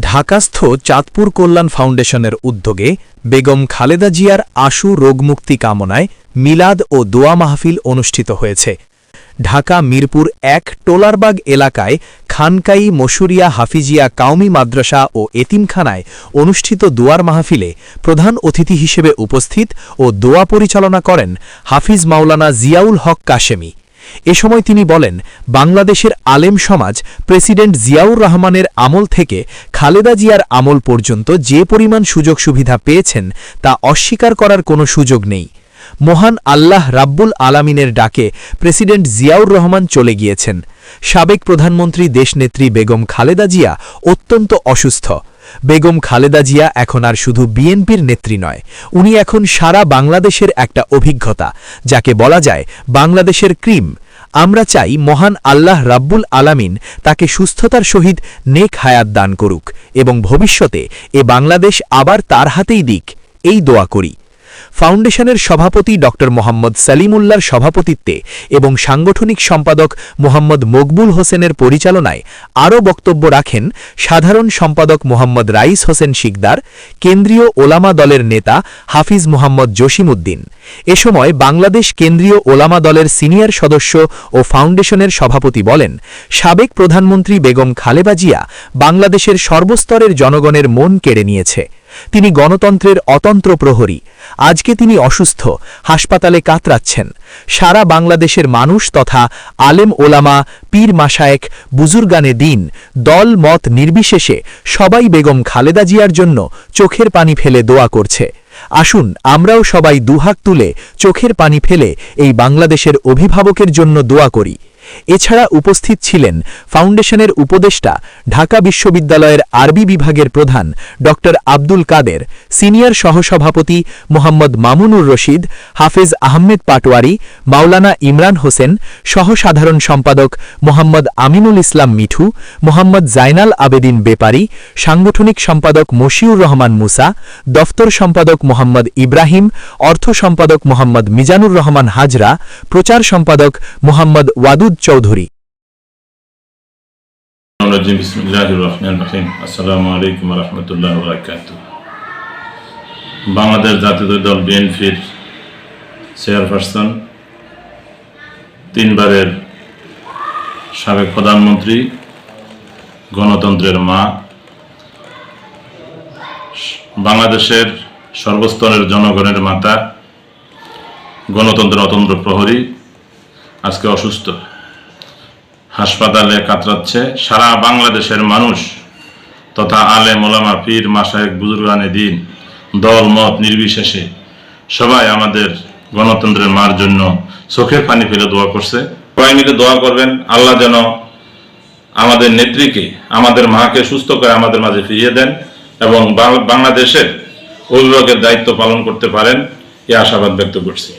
ঢাকাস্থ চাঁদপুর কল্যাণ ফাউন্ডেশনের উদ্যোগে বেগম খালেদা জিয়ার আশু রোগমুক্তি কামনায় মিলাদ ও দোয়া মাহফিল অনুষ্ঠিত হয়েছে। ঢাকা মিরপুর এক টোলারবাগ এলাকায় খানকাই মসুরিয়া হাফিজিয়া কাউমি মাদ্রাসা ও এতিমখানায় অনুষ্ঠিত দোয়ার মাহফিলে প্রধান অতিথি হিসেবে উপস্থিত ও দোয়া পরিচালনা করেন হাফিজ মাওলানা জিয়াউল হক কাশেমি। এ সময় তিনি বলেন, বাংলাদেশের আলেম সমাজ প্রেসিডেন্ট জিয়াউর রহমানের আমল থেকে খালেদা জিয়ার আমল পর্যন্ত যে পরিমাণ সুযোগ সুবিধা পেয়েছেন তা অস্বীকার করার কোনো সুযোগ নেই। মহান আল্লাহ রাব্বুল আলামিনের ডাকে প্রেসিডেন্ট জিয়াউর রহমান চলে গিয়েছেন। সাবেক প্রধানমন্ত্রী দেশনেত্রী বেগম খালেদা জিয়া অত্যন্ত অসুস্থ। বেগম খালেদা জিয়া এখন আর শুধু বিএনপির নেত্রী নয়, উনি এখন সারা বাংলাদেশের একটা অভিজ্ঞতা, যাকে বলা যায় বাংলাদেশের ক্রিম। আমরা চাই মহান আল্লাহ রাব্বুল আলামিন তাকে সুস্থতার সহিত নেক হায়াত দান করুক এবং ভবিষ্যতে এ বাংলাদেশ আবার তার হাতেই দিক, এই দোয়া করি। ফাউন্ডেশনের সভাপতি ড. মোহাম্মদ সালিমুল্লার সভাপতিত্বে এবং সাংগঠনিক সম্পাদক মোহাম্মদ মকবুল হোসেনের পরিচালনায় আরও বক্তব্য রাখেন সাধারণ সম্পাদক মোহাম্মদ রাইস হোসেন শিকদার, কেন্দ্রীয় ওলামা দলের নেতা হাফিজ মোহাম্মদ জসিমউদ্দিন। এ সময় বাংলাদেশ কেন্দ্রীয় ওলামা দলের সিনিয়র সদস্য ও ফাউন্ডেশনের সভাপতি বলেন, সাবেক প্রধানমন্ত্রী বেগম খালেবা জিয়া বাংলাদেশের সর্বস্তরের জনগণের মন কেড়ে নিয়েছে। তিনি গণতন্ত্রের অতন্ত্র প্রহরী। আজকে তিনি অসুস্থ, হাসপাতালে কাতরাচ্ছেন। সারা বাংলাদেশের মানুষ তথা আলেম ওলামা, পীর মাসায়েক বুজুর্গানে দিন, দল মত নির্বিশেষে সবাই বেগম খালেদা জিয়ার জন্য চোখের পানি ফেলে দোয়া করছে। আসুন, আমরাও সবাই দুহাক তুলে চোখের পানি ফেলে এই বাংলাদেশের অভিভাবকের জন্য দোয়া করি। এছাড়া উপস্থিত ছিলেন ফাউন্ডেশনের উপদেষ্টা, ঢাকা বিশ্ববিদ্যালয়ের আরবি বিভাগের প্রধান ড আব্দুল কাদের, সিনিয়র সহসভাপতি মোহাম্মদ মামুনুর রশিদ, হাফেজ আহমেদ পাটোয়ারি, মাওলানা ইমরান হোসেন, সহসাধারণ সম্পাদক মোহাম্মদ আমিনুল ইসলাম মিঠু, মোহাম্মদ জাইনাল আবেদিন বেপারি, সাংগঠনিক সম্পাদক মশিউর রহমান মুসা, দফতর সম্পাদক মোহাম্মদ ইব্রাহিম, অর্থ সম্পাদক মোহাম্মদ মিজানুর রহমান হাজরা, প্রচার সম্পাদক মোহাম্মদ ওয়াদুদ চৌধুরী। বাংলাদেশ জাতীয় দল বিএনপির চেয়ারপারসন, তিনবারের সাবেক প্রধানমন্ত্রী, গণতন্ত্রের মা, বাংলাদেশের সর্বস্তরের জনগণের মাতা, গণতন্ত্রের অতন্ত্র প্রহরী, আজকে অসুস্থ। হাসপাতালে কাতরাচ্ছে সারা বাংলাদেশের মানুষ তথা আলে মোলামা পীর মাসায়েক বুজুর্গানে দিন দল, মত নির্বিশেষে সবাই আমাদের গণতন্ত্রের মার জন্য চোখের পানি ফেলে দোয়া করছে। সবাই মিলে দোয়া করবেন, আল্লাহ যেন আমাদের নেত্রীকে, আমাদের মাকে সুস্থ করে আমাদের মাঝে ফিরিয়ে দেন এবং বাংলাদেশের অভিভাবকের দায়িত্ব পালন করতে পারেন, এ আশাবাদ ব্যক্ত করছি।